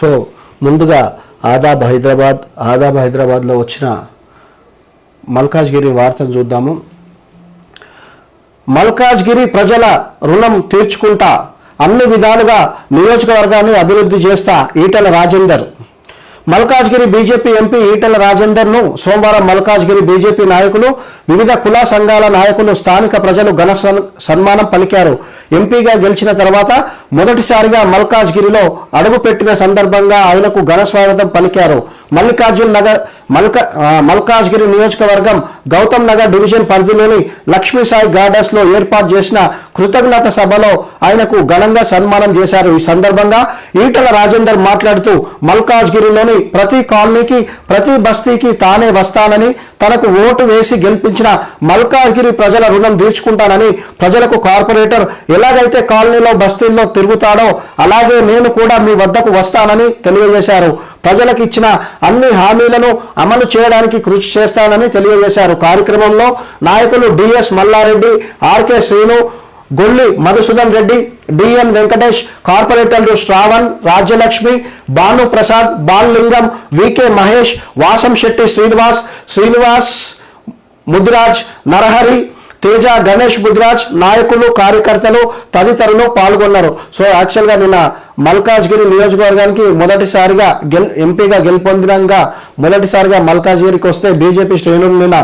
So ముందుగా ఆదాబ్ హైదరాబాద్ ఆదాబ్ హైదరాబాద్లో వచ్చిన మల్కాజ్గిరి వార్తను చూద్దాము. మల్కాజ్గిరి ప్రజల రుణం తీర్చుకుంటా అన్ని విధాలుగా నియోజకవర్గాన్ని అభివృద్ధి చేస్తా ఈటల రాజేందర్. మల్కాజ్గిరి బీజేపీ ఎంపీ ఈటల రాజేందర్ను సోమవారం మల్కాజ్గిరి బీజేపీ నాయకులు వివిధ కుల సంఘాల నాయకులు స్థానిక ప్రజలు ఘన సన్- సన్మానం పలికారు. ఎంపీగా గెలిచిన తర్వాత మొదటిసారిగా మల్కాజ్గిరిలో అడుగుపెట్టిన సందర్భంగా ఆయనకు ఘన స్వాగతం పలికారు. మల్లికార్జున్ నగర్ మల్క మల్కాజ్గిరి నియోజకవర్గం గౌతమ్ నగర్ డివిజన్ పరిధిలోని లక్ష్మీసాయి గార్డెన్స్లో ఏర్పాటు చేసిన కృతజ్ఞత సభలో ఆయనకు ఘనంగా సన్మానం చేశారు. ఈ సందర్భంగా ఈటల రాజేందర్ మాట్లాడుతూ మల్కాజ్గిరిలోని ప్రతి కాలనీకి ప్రతి బస్తీకి తానే వస్తానని తనకు ఓటు వేసి గెలిపించిన మల్కాగిరి ప్రజల రుణం తీర్చుకుంటానని ప్రజలకు కార్పొరేటర్ ఎలాగైతే కాలనీలో బస్తీల్లో తిరుగుతాడో అలాగే నేను కూడా మీ వద్దకు వస్తానని తెలియజేశారు. ప్రజలకు ఇచ్చిన అన్ని హామీలను అమలు చేయడానికి కృషి చేస్తానని తెలియజేశారు. కార్యక్రమంలో నాయకులు DS Malla Reddy RK Srinu Golli Madhusudan Reddy DN Venkatesh కార్పొరేటర్లు శ్రావణ్ రాజ్యలక్ష్మి భాను ప్రసాద్ బాలలింగం వికే మహేష్ వాసం శెట్టి శ్రీనివాస్ శ్రీనివాస్ ముద్రాజ్ నరహరి తేజ గణేష్ ముద్రాజ్ నాయకులు కార్యకర్తలు తదితరులు పాల్గొన్నారు. సో యాక్చువల్గా నిన్న మల్కాజ్గిరి నియోజకవర్గానికి మొదటిసారిగా గెల్ ఎంపీగా గెలుపొందినంగా మొదటిసారిగా మల్కాజ్గిరికి వస్తే బీజేపీ శ్రేణులు నిన్న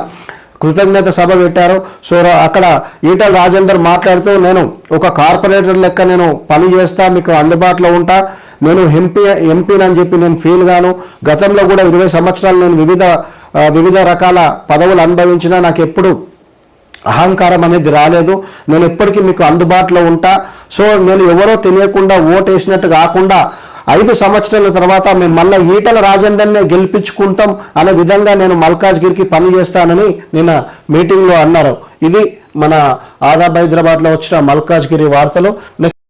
కృతజ్ఞత సభ పెట్టారు. సో అక్కడ ఈటల రాజేందర్ మాట్లాడుతూ నేను ఒక కార్పొరేటర్ లెక్క నేను పని చేస్తా మీకు అందుబాటులో ఉంటా. నేను ఎంపీ ఎంపీనని చెప్పి నేను ఫీల్ గాను. గతంలో కూడా ఇరవై సంవత్సరాలు నేను వివిధ వివిధ రకాల పదవులు అనుభవించిన నాకు ఎప్పుడు అహంకారం అనేది రాలేదు. నేను ఎప్పటికీ మీకు అందుబాటులో ఉంటా. సో నేను ఎవరో తెలియకుండా ఓటేసినట్టు కాకుండా ఐదు సంవత్సరాల తర్వాత మేము మళ్ళీ ఈటల రాజేందర్నే గెలిపించుకుంటాం అనే విధంగా నేను మల్కాజ్గిరికి పని చేస్తానని నిన్న మీటింగ్లో అన్నారు. ఇది మన ఆదాబ్ హైదరాబాద్లో వచ్చిన మల్కాజ్గిరి వార్తలు. నెక్స్ట్